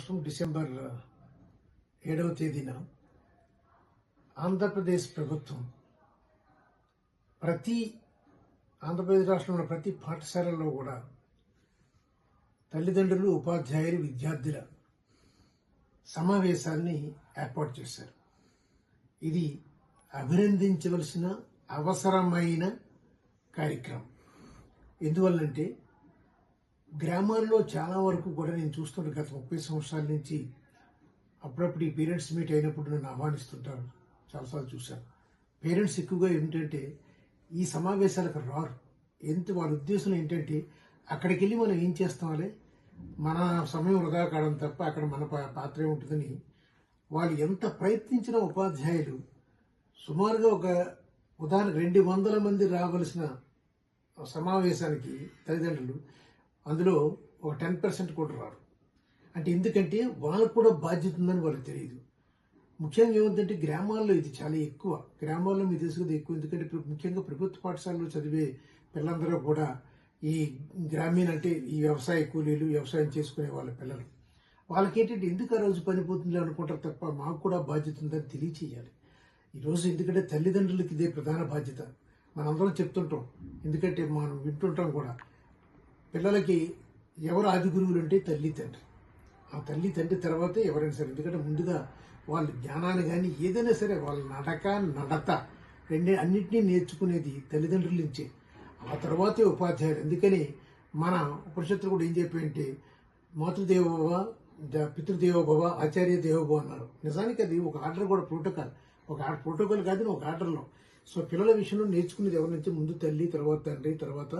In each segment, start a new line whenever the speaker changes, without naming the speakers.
సంవత్సరం డిసెంబర్ ఏడవ తేదీన ఆంధ్రప్రదేశ్ ప్రభుత్వం ప్రతి ఆంధ్రప్రదేశ్ రాష్ట్రంలో ప్రతి పాఠశాలలో కూడా తల్లిదండ్రులు ఉపాధ్యాయులు విద్యార్థుల సమావేశాన్ని ఏర్పాటు చేశారు. ఇది అభినందించవలసిన అవసరమైన కార్యక్రమం. ఎందువల్లంటే గ్రామాల్లో చాలా వరకు కూడా నేను చూస్తున్న గత ముప్పై సంవత్సరాల నుంచి అప్పుడప్పుడు ఈ పేరెంట్స్ మీట్ అయినప్పుడు నన్ను ఆహ్వానిస్తుంటారు. చాలాసార్లు చూశాను. పేరెంట్స్ ఎక్కువగా ఏంటంటే ఈ సమావేశాలకు రారు. ఎంత వాళ్ళ ఉద్దేశం ఏంటంటే అక్కడికి వెళ్ళి మనం ఏం చేస్తామలే మన సమయం వృధా కావడం తప్ప అక్కడ మన పాత్ర పాత్రే ఉంటుందని వాళ్ళు ఎంత ప్రయత్నించిన ఉపాధ్యాయులు సుమారుగా ఒక ఉదాహరణ రెండు వందల మంది రావలసిన సమావేశానికి తల్లిదండ్రులు అందులో ఒక టెన్ పర్సెంట్ కూడా రారు. అంటే ఎందుకంటే వాళ్ళకు కూడా బాధ్యత ఉందని వాళ్ళకి తెలియదు. ముఖ్యంగా ఏముందంటే గ్రామాల్లో ఇది చాలా ఎక్కువ. గ్రామాల్లో మీకు తెలుసు ఎక్కువ. ఎందుకంటే ఇప్పుడు ముఖ్యంగా ప్రభుత్వ పాఠశాలలో చదివే పిల్లలందరూ కూడా ఈ గ్రామీణ అంటే ఈ వ్యవసాయ కూలీలు వ్యవసాయం చేసుకునే వాళ్ళ పిల్లలు. వాళ్ళకి ఏంటంటే ఎందుకు ఆ రోజు పనిపోతుంది అనుకుంటారు తప్ప మాకు కూడా బాధ్యత ఉందని తెలియచేయాలి. ఈరోజు ఎందుకంటే తల్లిదండ్రులకి ఇదే ప్రధాన బాధ్యత. మనందరం చెప్తుంటాం. ఎందుకంటే మనం వింటుంటాం కూడా. పిల్లలకి ఎవరు ఆది గురువులు అంటే తల్లి తండ్రి ఆ తల్లి తండ్రి తర్వాతే ఎవరైనా సరే ఎందుకంటే ముందుగా వాళ్ళ జ్ఞానాన్ని కానీ ఏదైనా సరే వాళ్ళ నడక నడత రెండే అన్నింటినీ నేర్చుకునేది తల్లిదండ్రుల నుంచే. ఆ తర్వాతే ఉపాధ్యాయులు. అందుకని మన ఉపనిషత్తులు కూడా ఏం చెప్పాయంటే మాతృదేవోభవ ద- పితృదేవోభవ ఆచార్య దేవోభవ అన్నారు. నిజానికి అది ఒక ఆర్డర్ కూడా ప్రోటోకాల్. ఒక ఆర్డర్ ప్రోటోకాల్ కాదు ఒక ఆర్డర్లో. సో పిల్లల విషయంలో నేర్చుకునేది ఎవరి నుంచి ముందు తల్లి తర్వాత తండ్రి తర్వాత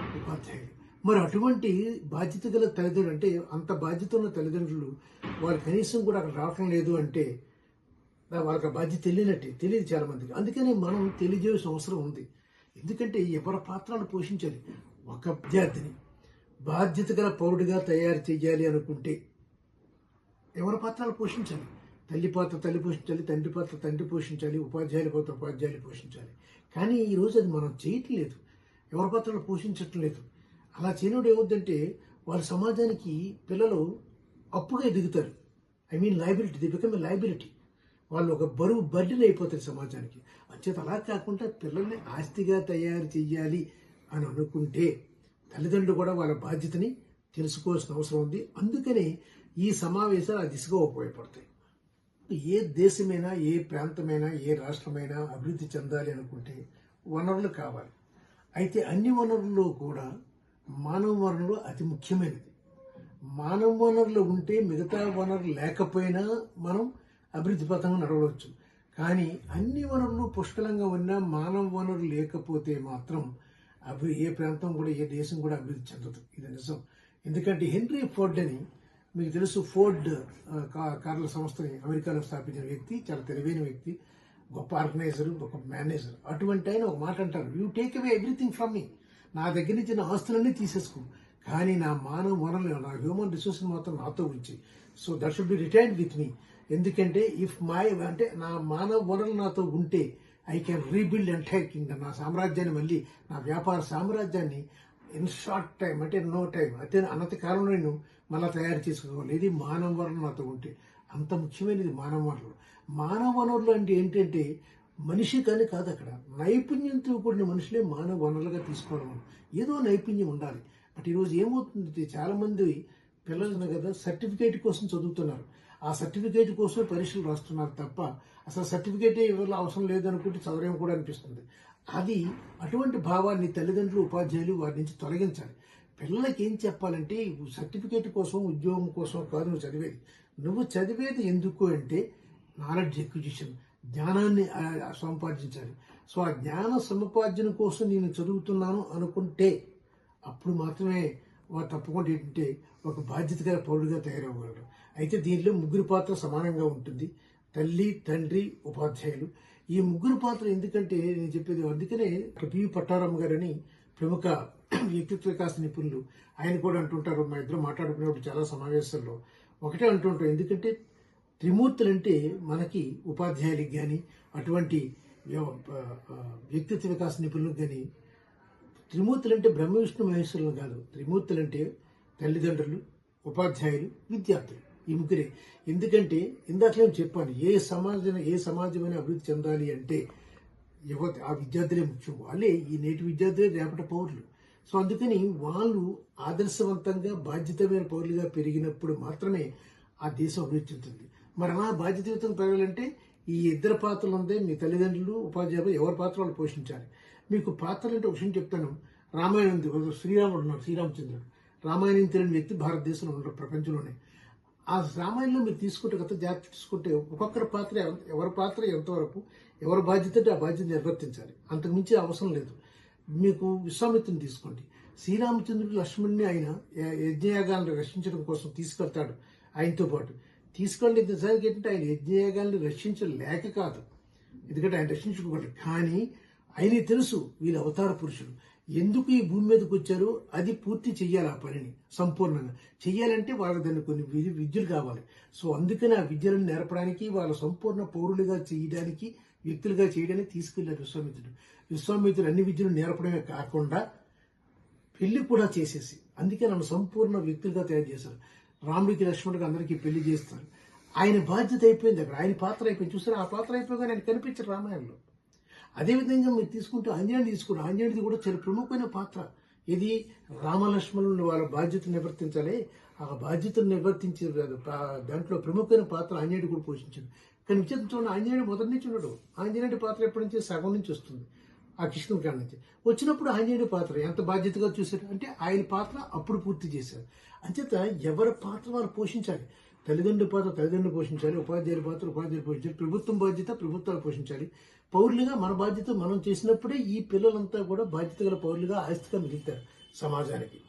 ఉపాధ్యాయులు. మరి అటువంటి బాధ్యత గల తల్లిదండ్రులు అంటే అంత బాధ్యత ఉన్న తల్లిదండ్రులు వారు కనీసం కూడా అక్కడ రావటం లేదు అంటే వాళ్ళకి బాధ్యత తెలియనట్టే తెలియదు చాలా మందికి అందుకనే మనం తెలియజేయాల్సిన అవసరం ఉంది. ఎందుకంటే ఎవరి పాత్రను పోషించాలి ఒక విద్యార్థిని. బాధ్యత గల పౌరుడిగా తయారు చేయాలి అనుకుంటే ఎవరి పాత్రలు పోషించాలి? తల్లి పాత్ర తల్లి పోషించాలి తండ్రి పాత్ర తండ్రి పోషించాలి ఉపాధ్యాయుల పాత్ర ఉపాధ్యాయులు పోషించాలి. కానీ ఈ రోజు అది మనం చేయట్లేదు. ఎవరి పాత్రలు పోషించట్లేదు. అలా చేయనప్పుడు ఏమవుద్దంటే వాళ్ళ సమాజానికి పిల్లలు అప్పుగా ఎదుగుతారు I mean liability they become liability వాళ్ళు ఒక బరువు బర్డెన్ అయిపోతారు సమాజానికి. అంచేత అలా కాకుండా పిల్లల్ని ఆస్తిగా తయారు చేయాలి అని అనుకుంటే తల్లిదండ్రులు కూడా వాళ్ళ బాధ్యతని తెలుసుకోవాల్సిన అవసరం ఉంది. అందుకని ఈ సమావేశాలు ఆ దిశగా ఉపయోగపడతాయి. ఏ దేశమైనా ఏ ప్రాంతమైనా ఏ రాష్ట్రమైనా అభివృద్ధి చెందాలి అనుకుంటే వనరులు కావాలి. అయితే అన్ని వనరుల్లో కూడా మానవ వనరులు అతి ముఖ్యమైనది. మానవ వనరులు ఉంటే మిగతా వనరులు లేకపోయినా మనం అభివృద్ధి పథంగా నడవవచ్చు. కానీ అన్ని వనరులు పుష్కలంగా ఉన్నా మానవ వనరులు లేకపోతే మాత్రం అభి ఏ ప్రాంతం కూడా ఏ దేశం కూడా అభివృద్ధి చెందదు. ఇది నిజం. ఎందుకంటే హెన్రీ ఫోర్డ్ అని మీకు తెలుసు ఫోర్డ్ కా- కార్ల సంస్థని అమెరికాలో స్థాపించిన వ్యక్తి చాలా తెలివైన వ్యక్తి గొప్ప ఆర్గనైజర్ గొప్ప మేనేజర్. అటువంటి ఆయన ఒక మాట అంటారు you take away everything from me నా దగ్గర నుంచి నా ఆస్తులన్నీ తీసేసుకో. కానీ నా మానవ వనరులు నా హ్యూమన్ రిసోర్స్ మాత్రం నాతో ఉంచి. So that should be retired with me ఎందుకంటే ఇఫ్ మై అంటే నా మానవ వనరులు నాతో ఉంటే I can rebuild entire kingdom నా సామ్రాజ్యాన్ని మళ్ళీ నా వ్యాపార సామ్రాజ్యాన్ని ఇన్ షార్ట్ టైం అంటే నో టైం అయితే అనంత కాలంలో నేను మళ్ళీ తయారు చేసుకోవాలి ఇది మానవ వనరులు నాతో ఉంటే. అంత ముఖ్యమైనది మానవ వనరులు. మానవ వనరులు అంటే ఏంటంటే మనిషి కానీ కాదు అక్కడ. నైపుణ్యంతో కూడిన మనుషులే మానవ వనరులుగా తీసుకోవడం. ఏదో నైపుణ్యం ఉండాలి. బట్ ఈరోజు ఏమవుతుంది చాలామంది పిల్లలు కదా సర్టిఫికేట్ కోసం చదువుతున్నారు. ఆ సర్టిఫికేట్ కోసం పరీక్షలు రాస్తున్నారు తప్ప అసలు సర్టిఫికేట్ ఇవ్వాల అవసరం లేదనుకుంటే చదవడం కూడా అనిపిస్తుంది. అది అటువంటి భావాన్ని తల్లిదండ్రులు ఉపాధ్యాయులు వారి నుంచి తొలగించాలి. పిల్లలకి ఏం చెప్పాలంటే సర్టిఫికేట్ కోసం ఉద్యోగం కోసం కాదు నువ్వు చదివేది. నువ్వు చదివేది ఎందుకు అంటే నాలెడ్జ్ ఎక్విజిషన్ జ్ఞానాన్ని సంపాదించాలి సో ఆ జ్ఞాన సముపార్జన కోసం నేను చదువుతున్నాను అనుకుంటే అప్పుడు మాత్రమే వారు తప్పకుండా ఏంటంటే ఒక బాధ్యత గల పౌరుడిగా తయారవ్వగలరు. అయితే దీనిలో ముగ్గురు పాత్ర సమానంగా ఉంటుంది. తల్లి తండ్రి ఉపాధ్యాయులు. ఈ ముగ్గురు పాత్ర ఎందుకంటే నేను చెప్పేది అందుకనే పివి పట్టారమ్మ గారని ప్రముఖ వ్యక్తిత్వ వికాస నిపుణులు ఆయన కూడా అంటుంటారు మా ఇద్దరు మాట్లాడుకునేప్పుడు చాలా సమావేశాల్లో. ఒకటే అంటుంటారు ఎందుకంటే త్రిమూర్తులు అంటే మనకి ఉపాధ్యాయులకు కానీ అటువంటి వ్యవ- వ్యక్తిత్వ వికాస నిపుణులకు కానీ త్రిమూర్తులు అంటే బ్రహ్మ విష్ణు మహేశ్వరులు కాదు. త్రిమూర్తులు అంటే తల్లిదండ్రులు ఉపాధ్యాయులు విద్యార్థులు ఈ ముగ్గురే. ఎందుకంటే ఇందాక నేను చెప్పాను ఏ సమాజం ఏ సమాజమైన అభివృద్ధి చెందాలి అంటే యువత ఆ విద్యార్థులే ముఖ్యం. వాళ్ళే ఈ నేటి విద్యార్థులే రేపటి పౌరులు. సో అందుకని వాళ్ళు ఆదర్శవంతంగా బాధ్యతమైన పౌరులుగా పెరిగినప్పుడు మాత్రమే ఆ దేశం అభివృద్ధి చెందుతుంది. మరి అలా బాధ్యతయుతం పెరగాలంటే ఈ ఇద్దరు పాత్రలు ఉందే మీ తల్లిదండ్రులు ఉపాధ్యాయులు ఎవరి పాత్ర వాళ్ళు పోషించాలి. మీకు పాత్రలు అంటే ఒక విషయం చెప్తాను. రామాయణం ఉంది. శ్రీరాముడు ఉన్నాడు శ్రీరామచంద్రుడు. రామాయణం తెలియని వ్యక్తి భారతదేశంలో ఉండరు ప్రపంచంలోనే. ఆ రామాయణంలో మీరు తీసుకుంటే గత జాగ్రత్త తీసుకుంటే ఒక్కొక్కరి పాత్ర ఎవరి పాత్ర ఎంతవరకు ఎవరి బాధ్యత అంటే ఆ బాధ్యత నిర్వర్తించాలి. అంతకుమించి అవసరం లేదు. మీకు విశ్వామిత్రుని తీసుకోండి. శ్రీరామచంద్రుడు లక్ష్మణ్ణి ఆయన య- యజ్ఞయాగాలను రక్షించడం కోసం తీసుకెళ్తాడు. ఆయనతో పాటు తీసుకోండి నిజానికి ఏంటంటే ఆయన యజ్ఞయాగాలను రక్షించలేక కాదు. ఎందుకంటే ఆయన రక్షించుకోగలరు కానీ ఆయనకి తెలుసు వీళ్ళు అవతార పురుషులు. ఎందుకు ఈ భూమి మీదకి వచ్చారు? అది పూర్తి చెయ్యాలి ఆ పనిని సంపూర్ణంగా. చెయ్యాలంటే వాళ్ళకి దాన్ని కొన్ని విద్యలు కావాలి. సో అందుకని ఆ విద్యలను నేర్పడానికి వాళ్ళ సంపూర్ణ పౌరులుగా చేయడానికి వ్యక్తులుగా చేయడానికి తీసుకెళ్ళారు విశ్వామిత్రుడు. విశ్వామిత్రుడు అన్ని విద్యలు నేర్పడమే కాకుండా పెళ్ళి కూడా చేసేసి అందుకే నన్ను సంపూర్ణ వ్యక్తులుగా తయారు చేశారు. రాముడికి లక్ష్మణుడికి అందరికీ పెళ్ళి చేస్తారు. ఆయన బాధ్యత అయిపోయింది అక్కడ. ఆయన పాత్ర అయిపోయింది. చూసారా? ఆ పాత్ర అయిపోగా ఆయన కనిపించారు రామాయణంలో. అదేవిధంగా మీరు తీసుకుంటే ఆంజనేయుడు తీసుకుంటే ఆంజనేయుడిది కూడా చాలా ప్రముఖమైన పాత్ర. ఇది రామలక్ష్మణులు వాళ్ళ బాధ్యతను నివర్తించాలి. ఆ బాధ్యతను నివర్తించే దాంట్లో ప్రముఖమైన పాత్ర ఆంజనేయుడు కూడా పోషించాడు. కానీ విచిత్రం చూడండి ఆంజనేయుడు మొదటి నుంచి ఉన్నాడు ఆంజనేయుడి పాత్ర ఎప్పటి నుంచి సగం నుంచి వస్తుంది. ఆ కృష్ణుడి నుంచి వచ్చినప్పుడు ఆంజనేయుడి పాత్ర ఎంత బాధ్యతగా చూశారు? అంటే ఆయన పాత్ర అప్పుడు పూర్తి చేశారు. అంచేత ఎవరి పాత్ర వారు పోషించాలి? తల్లిదండ్రుల పాత్ర తల్లిదండ్రులు పోషించాలి ఉపాధ్యాయుల పాత్ర ఉపాధ్యాయులు పోషించాలి ప్రభుత్వం బాధ్యత ప్రభుత్వాలు పోషించాలి. పౌరులుగా మన బాధ్యత మనం చేసినప్పుడే ఈ పిల్లలంతా కూడా బాధ్యత గల పౌరులుగా ఆస్తిగా మిగులుతారు సమాజానికి.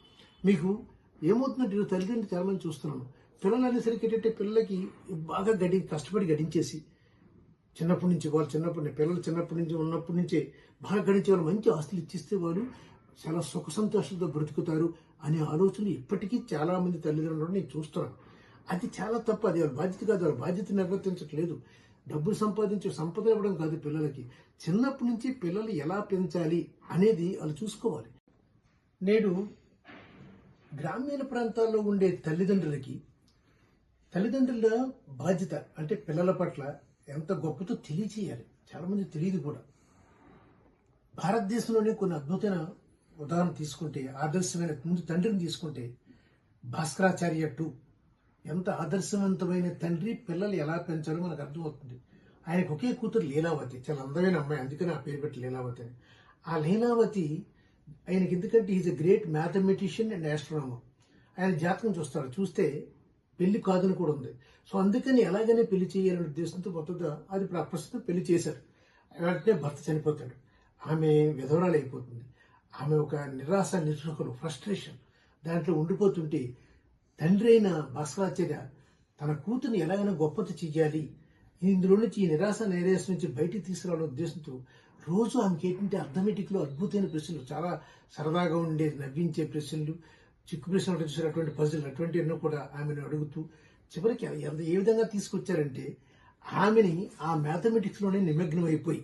మీకు ఏమవుతుందంటే తల్లిదండ్రులు చాలామంది చూస్తున్నాను. పిల్లలు అనేసరికి ఏంటంటే పిల్లలకి బాగా గడి కష్టపడి గడించేసి చిన్నప్పటి నుంచి వాళ్ళు చిన్నప్పటి పిల్లలు చిన్నప్పటి నుంచి ఉన్నప్పటి నుంచే బాగా గడించే వాళ్ళు మంచి ఆస్తులు ఇచ్చిస్తే వాళ్ళు చాలా సుఖ సంతోషంతో బ్రతుకుతారు అనే ఆలోచనలు ఇప్పటికీ చాలా మంది తల్లిదండ్రులు నేను చూస్తున్నాను. అది చాలా తప్పు. అది వాళ్ళ బాధ్యత కాదు. వాళ్ళ బాధ్యత నిర్వర్తించట్లేదు. డబ్బులు సంపాదించే సంపద ఇవ్వడం కాదు పిల్లలకి. చిన్నప్పటి నుంచి పిల్లలు ఎలా పెంచాలి అనేది వాళ్ళు చూసుకోవాలి. నేడు గ్రామీణ ప్రాంతాల్లో ఉండే తల్లిదండ్రులకి తల్లిదండ్రుల బాధ్యత అంటే పిల్లల పట్ల ఎంత గొప్పతో తెలియచేయాలి. చాలా మంది తెలియదు కూడా. భారతదేశంలోనే కొన్ని అద్భుతమైన ఉదాహరణ తీసుకుంటే ఆదర్శమైన ముందు తండ్రిని తీసుకుంటే భాస్కరాచార్య టూ ఎంత ఆదర్శవంతమైన తండ్రి పిల్లలు ఎలా పెంచాలో మనకు అర్థమవుతుంది. ఆయనకు ఒకే కూతురు లీలావతి చాలా అందమైన అమ్మాయి. అందుకని ఆ పేరు పెట్టి లీలావతి అని. ఆ లీలావతి ఆయనకి ఎందుకంటే is a great mathematician and astronomer ఆయన జాతకం చూస్తారు. చూస్తే పెళ్ళి కాదని కూడా ఉంది. సో అందుకని ఎలాగైనా పెళ్ళి చేయాలనే ఉద్దేశంతో మొత్తం అది ఇప్పుడు ప్రస్తుతం పెళ్ళి చేశారు. వెంటనే భర్త చనిపోతాడు. ఆమె విధవరాలు అయిపోతుంది ఆమె ఒక నిరాశ నిస్పృహలు ఫ్రస్ట్రేషన్ దాంట్లో ఉండిపోతుంటే తండ్రి అయిన భాస్కరాచార్య తన కూతుర్ని ఎలాగైనా గొప్పత చెయ్యాలి. ఇందులో నుంచి ఈ నిరాశ నైరాశ నుంచి బయటికి తీసుకురావాలనే ఉద్దేశంతో రోజు ఆమెకి ఏంటంటే అర్థమెటిక్లో అద్భుతమైన ప్రశ్నలు చాలా సరదాగా ఉండే నవ్వించే ప్రశ్నలు చిక్కు ప్రశ్నలు చూసినటువంటి పజిల్ అటువంటి ఎన్నో కూడా ఆమెను అడుగుతూ చివరికి ఎంత ఏ విధంగా తీసుకొచ్చారంటే ఆమెని ఆ మ్యాథమెటిక్స్లోనే నిమగ్నమైపోయి నిమగ్నం అయిపోయి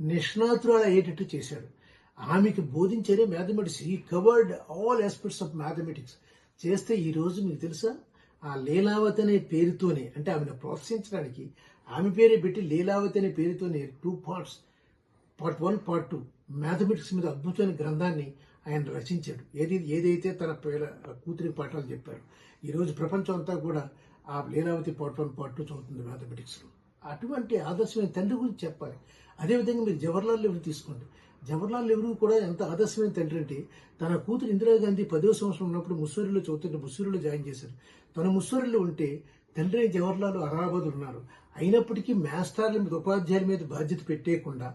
నిష్ణాతురాలు అయ్యేటట్టు చేశాడు. ఆమెకి బోధించేదే మ్యాథమెటిక్స్ ఈ covered all aspects of mathematics చేస్తే ఈ రోజు మీకు తెలుసా? ఆ లీలావతి అనే పేరుతోనే అంటే ఆమెను ప్రోత్సహించడానికి ఆమె పేరే పెట్టి లీలావతి అనే పేరుతోనే two parts part one part two mathematics మీద అద్భుతమైన గ్రంథాన్ని ఆయన రచించాడు. ఏది ఏదైతే తన పేర కూతురి పాఠాలు చెప్పాడు ఈరోజు ప్రపంచం అంతా కూడా ఆ Lilavati part one part two చదువుతుంది మ్యాథమెటిక్స్లో అటువంటి ఆదర్శమైన తండ్రి గురించి చెప్పాలి. అదేవిధంగా మీరు జవహర్లాల్ నెహ్రూ తీసుకోండి. జవహర్లాల్ నెహ్రూ కూడా ఎంత ఆదర్శమైన తండ్రి అంటే తన కూతురు ఇందిరాగాంధీ పదో సంవత్సరం ఉన్నప్పుడు ముస్సూరిలో చదువుతుంటే ముస్సూరిలో జాయిన్ చేశారు. తన ముస్సూరిలో ఉంటే తండ్రి జవహర్లాల్ అలహాబాద్ ఉన్నారు. అయినప్పటికీ మాస్టర్ల మీద ఉపాధ్యాయుల మీద బాధ్యత పెట్టేయకుండా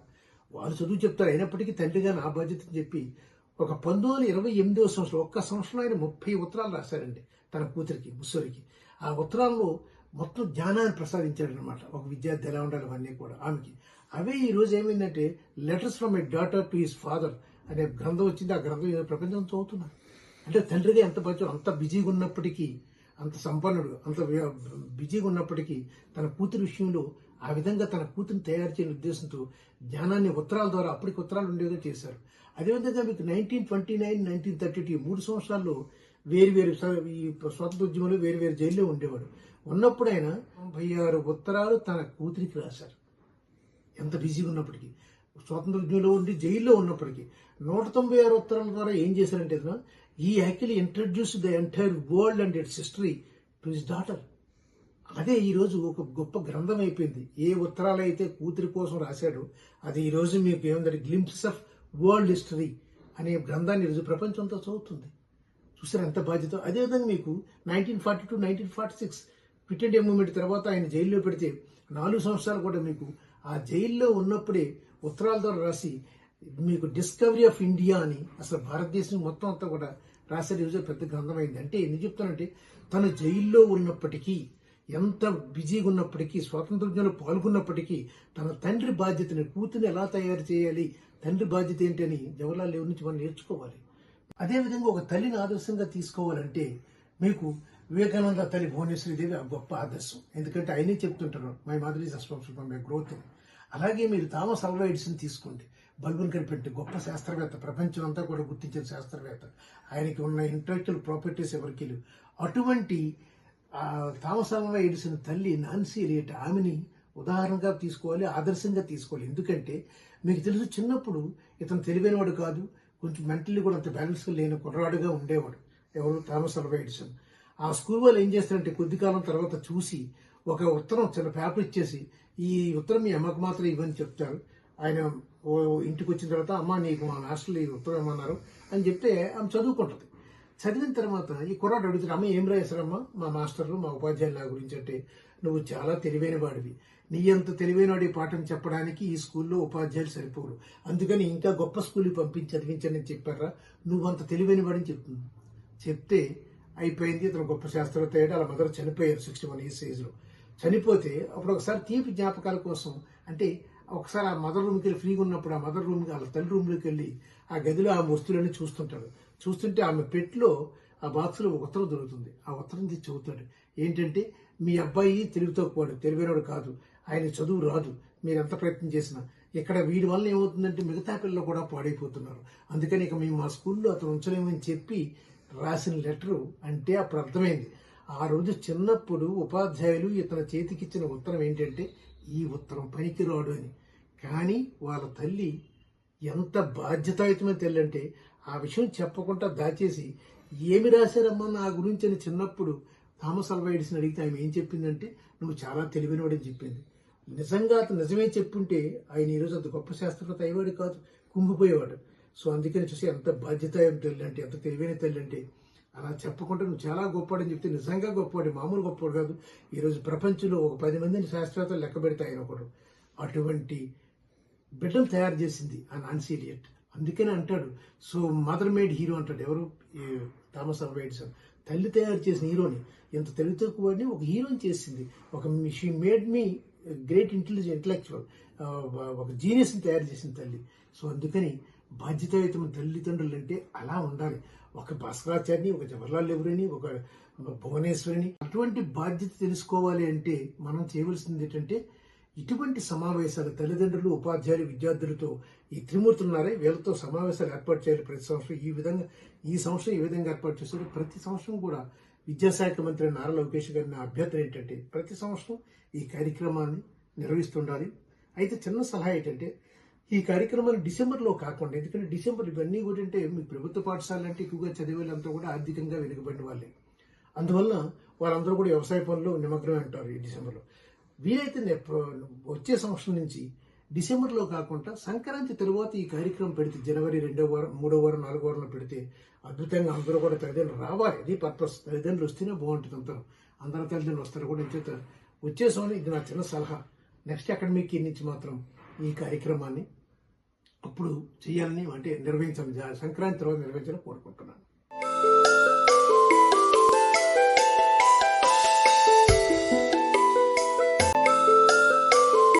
వారు చదువు చెప్తారు అయినప్పటికీ తండ్రిగా నా బాధ్యత అని చెప్పి ఒక పంతొమ్మిది వందల ఇరవై ఎనిమిదవ సంవత్సరం ఒక్క సంవత్సరం ఆయన ముప్పై ఉత్తరాలు రాశారండి తన కూతురికి ముస్సూరికి. ఆ ఉత్తరాల్లో మొత్తం జ్ఞానాన్ని ప్రసాదించాడు అనమాట ఒక విద్యార్థి ఎలా ఉండాలి అవన్నీ కూడా. ఆమెకి అవే ఈ రోజు ఏమైందంటే letters from a daughter to his father అనే గ్రంథం వచ్చింది. ఆ గ్రంథం ఏదో ప్రపంచం చదువుతున్నారు అంటే తండ్రిగా ఎంత బాధ్యత అంత బిజీగా ఉన్నప్పటికీ అంత సంపన్నుడు అంత బిజీగా ఉన్నప్పటికీ తన కూతురు విషయంలో ఆ విధంగా తన కూతురుని తయారు చేయని ఉద్దేశంతో జ్ఞానాన్ని ఉత్తరాల ద్వారా అప్పటికి ఉత్తరాలు ఉండేవిగా చేశారు. అదేవిధంగా మీకు nineteen twenty nine nineteen thirty two మూడు సంవత్సరాల్లో వేరు వేరు స- ఈ స్వాతంత్ర ఉద్యమంలో వేరు వేరు జైల్లో ఉండేవాడు. ఉన్నప్పుడు ఆయన తొంభై ఆరు ఉత్తరాలు తన కూతురికి రాశారు. ఎంత బిజీగా ఉన్నప్పటికీ. స్వాతంత్రంలో ఉండి జైల్లో ఉన్నప్పటికీ. నూట తొంభై ఆరు ఉత్తరాల ద్వారా ఏం చేశారంటే ఈ actually introduce the entire world and its history to his daughter అదే ఈరోజు ఒక గొప్ప గ్రంథం అయిపోయింది. ఏ ఉత్తరాలు అయితే కూతురి కోసం రాశాడో అది ఈరోజు మీకు ఏముందంటే గ్లింప్స్ ఆఫ్ వరల్డ్ హిస్టరీ అనే గ్రంథాన్ని ఈరోజు ప్రపంచంతో చదువుతుంది. చూసారు ఎంత బాధ్యత? అదేవిధంగా మీకు nineteen forty two nineteen forty six quit India movement తర్వాత ఆయన జైల్లో పెడితే నాలుగు సంవత్సరాలు కూడా మీకు ఆ జైల్లో ఉన్నప్పుడే ఉత్తరాల ద్వారా రాసి మీకు డిస్కవరీ ఆఫ్ ఇండియా అని అసలు భారతదేశం మొత్తం అంతా కూడా రాశారు. యూజర్ పెద్ద గ్రంథమైంది. అంటే ఎందుకు చెప్తానంటే తను జైల్లో ఉన్నప్పటికీ ఎంత బిజీగా ఉన్నప్పటికీ స్వాతంత్రంలో పాల్గొన్నప్పటికీ తన తండ్రి బాధ్యతని కూతుని ఎలా తయారు చేయాలి తండ్రి బాధ్యత ఏంటి అని జవహర్లాల్ నెహ్రూ నుంచి మనం నేర్చుకోవాలి. అదేవిధంగా ఒక తల్లిని ఆదర్శంగా తీసుకోవాలంటే మీకు వివేకానంద తల్లి భువనేశ్వరి దేవి ఆ గొప్ప ఆదర్శం. ఎందుకంటే ఆయనే చెప్తుంటారు my mother is responsible for my growth. అలాగే మీరు థామస్ అల్వా ఎడిసన్ తీసుకోండి. బల్బుని కనిపెట్టి గొప్ప శాస్త్రవేత్త ప్రపంచం అంతా కూడా గుర్తించిన శాస్త్రవేత్త. ఆయనకి ఉన్న ఇంటలెక్చువల్ ప్రాపర్టీస్ ఎవరికి అటువంటి థామస్ అల్వా ఎడిసన్ తల్లి నాన్సీ ఎలియట్ ఆమెని ఉదాహరణగా తీసుకోవాలి ఆదర్శంగా తీసుకోవాలి. ఎందుకంటే మీకు తెలుసు చిన్నప్పుడు ఇతను తెలివైనవాడు కాదు. కొంచెం మెంటలీ కూడా అంత బ్యాలెన్స్గా లేని కుర్రాడుగా ఉండేవాడు. ఎవరు థామస్ అల్వా ఎడిసన్ ఆ స్కూల్ వాళ్ళు ఏం చేస్తారంటే కొద్ది కాలం తర్వాత చూసి ఒక ఉత్తరం చిన్న పేపర్ ఇచ్చేసి ఈ ఉత్తరం మీ అమ్మకు మాత్రం ఇవ్వని చెప్తారు. ఆయన ఓ ఇంటికి వచ్చిన తర్వాత అమ్మ నీకు మా మాస్టర్లు ఈ ఉత్తరం ఏమన్నారు అని చెప్తే ఆమె చదువుకుంటుంది. చదివిన తర్వాత ఈ కుర్రాడు అడుగుతారు అమ్మ ఏం రాశారమ్మా? మా మాస్టర్లు మా ఉపాధ్యాయులు నా గురించి అంటే నువ్వు చాలా తెలివైన వాడివి నీ అంత తెలివైన వాడి పాఠం చెప్పడానికి ఈ స్కూల్లో ఉపాధ్యాయులు సరిపోరు. అందుకని ఇంకా గొప్ప స్కూల్కి పంపించి చదివించని చెప్పారా? నువ్వు అంత తెలివైన వాడిని చెప్తుంది చెప్తే అయిపోయింది. ఇతను గొప్ప శాస్త్రవేత్త అయ్యాడు అలా మదర్ చనిపోయారు సిక్స్టీ వన్ ఇయర్స్ ఏజ్లో. చనిపోతే అప్పుడు ఒకసారి తీపి జ్ఞాపకాల కోసం అంటే ఒకసారి ఆ మదర్ రూమ్కి వెళ్ళి ఫ్రీగా ఉన్నప్పుడు ఆ మదర్ రూమ్కి వాళ్ళ తల్లి రూమ్లోకి వెళ్ళి ఆ గదిలో ఆ వస్తువులన్నీ చూస్తుంటాడు. చూస్తుంటే ఆమె పెట్లో ఆ బాక్స్లో ఒక ఉత్తరం దొరుకుతుంది. ఆ ఉత్తరం తీసి చదువుతాడు ఏంటంటే మీ అబ్బాయి తెలుగుతో పోడు తెలివైనవాడు కాదు. ఆయన చదువు రాదు. మీరు ఎంత ప్రయత్నం చేసినా. ఇక్కడ వీడి వల్ల ఏమవుతుందంటే మిగతా పిల్లలు కూడా పాడైపోతున్నారు. అందుకని ఇక మేము మా స్కూల్లో అతను ఉంచలేమని చెప్పి రాసిన లెటరు అంటే అప్పుడు అర్థమైంది. ఆ రోజు చిన్నప్పుడు ఉపాధ్యాయులు ఇతని చేతికిచ్చిన ఉత్తరం ఏంటంటే ఈ ఉత్తరం పనికిరాడు అని. కానీ వాళ్ళ తల్లి ఎంత బాధ్యతాయుతమైన తల్లి అంటే ఆ విషయం చెప్పకుండా దాచేసి ఏమి రాశారమ్మా నా గురించి అని చిన్నప్పుడు థామస్ అల్వా అడిగితే ఆమె ఏం చెప్పిందంటే నువ్వు చాలా తెలివినవాడని చెప్పింది. నిజంగా అతను నిజమే చెప్పుంటే ఆయన ఈరోజు అంత గొప్ప శాస్త్రవేత్త అయ్యేవాడు కాదు కుంగిపోయేవాడు. సో అందుకని చూసి ఎంత బాధ్యత తల్లి అంటే ఎంత తెలివైన తల్లి అంటే అలా చెప్పకుండా నువ్వు చాలా గొప్పవాడని చెప్తే నిజంగా గొప్పవాడు మామూలు గొప్పవాడు కాదు. ఈరోజు ప్రపంచంలో ఒక పది మందిని శాస్త్రవేత్తలు లెక్క పెడితే ఆయన ఒకడు. అటువంటి బిడ్డలు తయారు చేసింది ఆ నాన్సీలియట్ అందుకనే అంటాడు. సో మదర్ మేడ్ హీరో అంటాడు. ఎవరు? Thomas Alva Edison. తల్లి తయారు చేసిన హీరోని. ఎంత తల్లితో వాడిని ఒక హీరోని చేసింది. ఒక she made me great intelligent intellectual ఒక జీనియస్ని తయారు చేసిన తల్లి. సో అందుకని బాధ్యతాయుతమైన తల్లిదండ్రులు అంటే అలా ఉండాలి. ఒక భాస్కరాచార్యని ఒక జవహర్లాల్ నెహ్రూని ఒక భువనేశ్వరిని. అటువంటి బాధ్యత తెలుసుకోవాలి అంటే మనం చేయవలసింది ఏంటంటే ఇటువంటి సమావేశాలు తల్లిదండ్రులు ఉపాధ్యాయులు విద్యార్థులతో ఈ త్రిమూర్తులు ఉన్నారే వీళ్ళతో సమావేశాలు ఏర్పాటు చేయాలి ప్రతి సంవత్సరం. ఈ విధంగా ఈ సంవత్సరం ఈ విధంగా ఏర్పాటు చేస్తారు ప్రతి సంవత్సరం కూడా విద్యాశాఖ మంత్రి నారా లోకేష్ గారి నా అభ్యర్థన ఏంటంటే ప్రతి సంవత్సరం ఈ కార్యక్రమాన్ని నిర్వహిస్తుండాలి. అయితే చిన్న సలహా ఏంటంటే ఈ కార్యక్రమాలు డిసెంబర్లో కాకుండా ఎందుకంటే డిసెంబర్ ఇవన్నీ కూడా అంటే మీ ప్రభుత్వ పాఠశాల అంటే ఎక్కువగా చదివే వాళ్ళంతా కూడా ఆర్థికంగా వెనుకబడిన వాళ్ళే. అందువల్ల వాళ్ళందరూ కూడా వ్యవసాయ పనులు నిమగ్నమే ఉంటారు ఈ డిసెంబర్లో. వీలైతే నేను వచ్చే సంవత్సరం నుంచి డిసెంబర్లో కాకుండా సంక్రాంతి తరువాత ఈ కార్యక్రమం పెడితే జనవరి రెండో వారం మూడో వారం నాలుగో వారంలో పెడితే అద్భుతంగా అందరూ కూడా తల్లిదండ్రులు రావాలి. అది పర్పస్. తల్లిదండ్రులు వస్తేనే బాగుంటుంది అందరూ. అందరూ తల్లిదండ్రులు వస్తారు కూడా. చేత వచ్చే సంవత్సరం ఇది నా చిన్న సలహా. నెక్స్ట్ అకాడమిక్ ఇయర్ నుంచి మాత్రం ఈ కార్యక్రమాన్ని అప్పుడు చేయాలని అంటే నిర్వహించాలి సంక్రాంతి తర్వాత నిర్వహించాలని కోరుకుంటున్నాను.